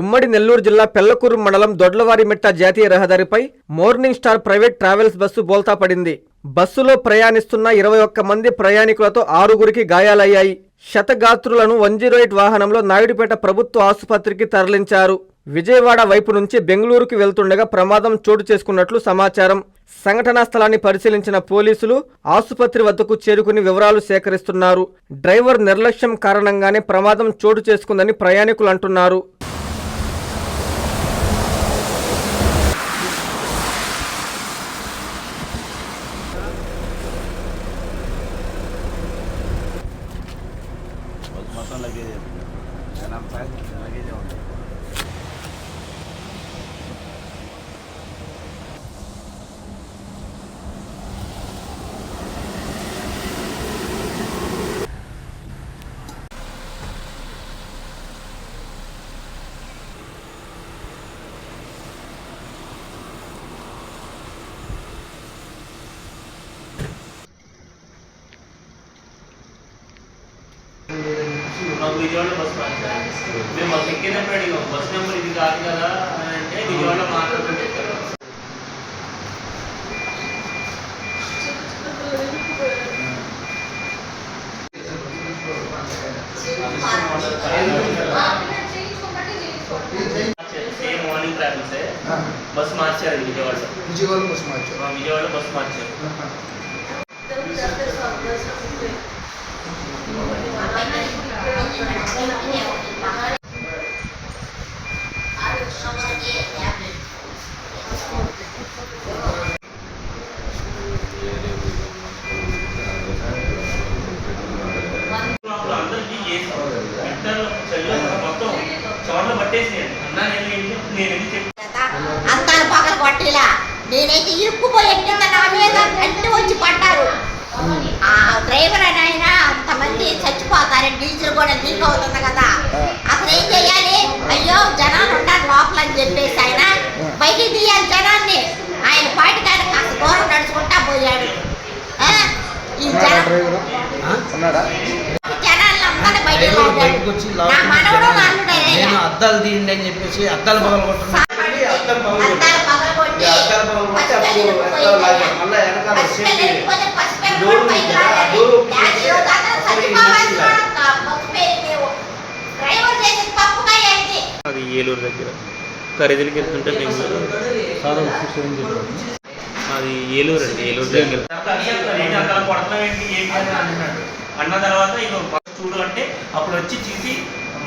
ఉమ్మడి నెల్లూరు జిల్లా పెళ్ళకూరు మండలం దొడ్లవారిమిట్ట జాతీయ రహదారిపై morning star private travels bus బోల్తా పడింది. బస్సులో ప్రయాణిస్తున్న ఇరవై ఒక్క మంది ప్రయాణికులతో ఆరుగురికి గాయాలయ్యాయి. శతగాత్రులను వన్ జీరో ఎయిట్ వాహనంలో నాయుడుపేట ప్రభుత్వ ఆసుపత్రికి తరలించారు. విజయవాడ వైపు నుంచి బెంగళూరుకు వెళ్తుండగా ప్రమాదం చోటు చేసుకున్నట్లు సమాచారం. సంఘటనా స్థలాన్ని పరిశీలించిన పోలీసులు ఆసుపత్రి వద్దకు చేరుకుని వివరాలు సేకరిస్తున్నారు. డ్రైవర్ నిర్లక్ష్యం కారణంగానే ప్రమాదం చోటు చేసుకుందని ప్రయాణికులు అంటున్నారు. లగేజ్ ఉంది మాకు విజయవాడ బస్ మార్చారు మేము బస్ ఎక్కినప్పుడు అడిగాం బస్ నెంబర్ ఇది కాదు కదా అని అంటే విజయవాడ మాట్లాడుతూ చెప్పారు. సేమ్ మార్నింగ్ ట్రావెల్సే బస్ మార్చారు విజయవాడ విజయవాడ బస్ మార్చారు. మా విజయవాడ బస్ మార్చారు. చోట్ల పట్టేసేయండి. అన్నా నేను ఏంటి నేను ఎందుకు చెప్పి. అంతాలు పగల కొట్టిలా నేనైతే ఇరుక్కుపోయి కింద నా మీద అన్ని వచ్చి పడ్డారు. ఆ డ్రైవర్ అని ఆయన అంతమంది చచ్చిపోతారు డీజిల్ కూడా లీక్ అవుతుంది కదా. అసలు ఏం చెయ్యాలి అయ్యో జనాలు ఉన్నారు లోపల అని చెప్పేసి ఆయన బయటికి తీయాలి జనాన్ని. ఆయన పాటికి ఆయన కాస్త దూరం నడుచుకుంటా పోయాడు? ఈ జనం జనాలను అందరినీ బయటికి వచ్చి నా మనవడు నేను అద్దాలు తీయండి అని చెప్పేసి అద్దాలు పగల పగలగొట్టి. అద్దాలు పసిపిల్లలు అప్పుడు అద్దాలు. మళ్ళా వెనకాల సేఫ్టీ డోర్ ఉంది కదా, ఆ. డోర్ ఓపెన్ అది ఏలూరు దగ్గర. ఖరీదులకి వెళ్తుంటే బెంగళూరు అది ఏలూరు అండి ఏలూరు దగ్గర. అన్న తర్వాత ఇక ఫస్ట్ చూడు అంటే అప్పుడు వచ్చి చూసి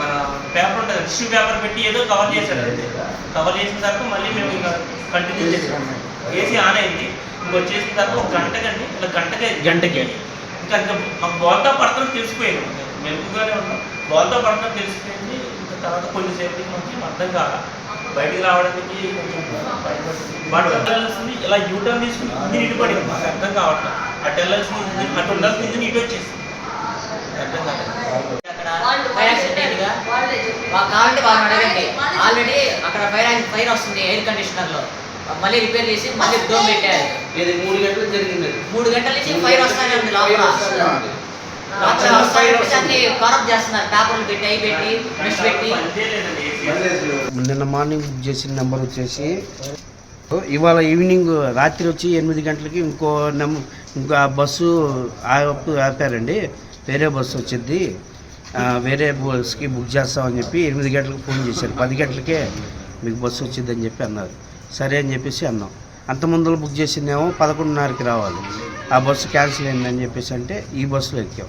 మన పేపర్ ఉంటుంది టిష్యూ పేపర్ పెట్టి ఏదో కవర్ చేశారు కవర్ చేసిన తర్వాత మళ్ళీ మేము ఇంకా కంటిన్యూ చేసాం ఏసీ ఆన్ అయింది. ఇంక వచ్చేసిన తర్వాత ఒక గంటకండి ఇలా గంటకే గంటకి. ఇంకా ఇంకా మాకు బోల్తా పడుతున్నట్టు తెలిసిపోయింది. మెలుపుగానే ఉన్నాం. బోల్తా పడుతున్నట్టు తెలిసిపోయింది. ఇంకా తర్వాత కొద్దిసేపటికి మనకి అర్థం కాల. బయటికి రావడానికి కొంచెం ఇలా యూటర్న్ తీసుకుని ఇంజిన్ ఇటు పడింది మాకు అర్థం కావట్లేదు. అటు వెళ్ళాల్సింది ఇంజిన్ అటు ఉండాల్సిన ఇంజిన్ ఇటు వచ్చేసి అర్థం కాలేదు అక్కడ ఫైర్ యాక్సిడెంట్ అయిందిగా మాకు కావాలంటే వాళ్ళని అడగండి. ఆల్రెడీ అక్కడ ఫైర్ ఫైర్ వస్తుంది ఎయిర్ కండిషనర్లో. మళ్ళీ రిపేర్ చేసి మళ్ళీ డోమ్ పెట్టారు. ఇది మూడు గంటలు జరిగింది. మూడు గంటల నుంచి ఫైర్ వస్తానే ఉంది లోపల. రాత్రి ఫైర్ వస్తానే వస్తుంది. అన్ని కరప్ట్ చేస్తున్నారు. పేపర్లు పెట్టి అవి పెట్టి నెక్స్ట్ పెట్టి. పనిదే లేదండి ఏసీ నిన్న మార్నింగ్ బుక్ చేసిన నెంబర్ వచ్చేసి ఇవాళ ఈవినింగ్ రాత్రి వచ్చి ఎనిమిది గంటలకి ఇంకో నెంబర్ ఇంకో ఆ బస్సు ఆపు ఆపారండి. వేరే బస్సు వచ్చింది వేరే బస్కి బుక్ చేస్తామని చెప్పి ఎనిమిది గంటలకు ఫోన్ చేశారు. పది గంటలకే మీకు బస్సు వచ్చిందని చెప్పి అన్నారు. సరే అని చెప్పేసి అన్నాం. అంత ముందర బుక్ చేసిందేమో పదకొండున్నరకి రావాలి. ఆ బస్సు క్యాన్సిల్ అయిందని చెప్పేసి అంటే ఈ బస్సులో ఎక్కాం.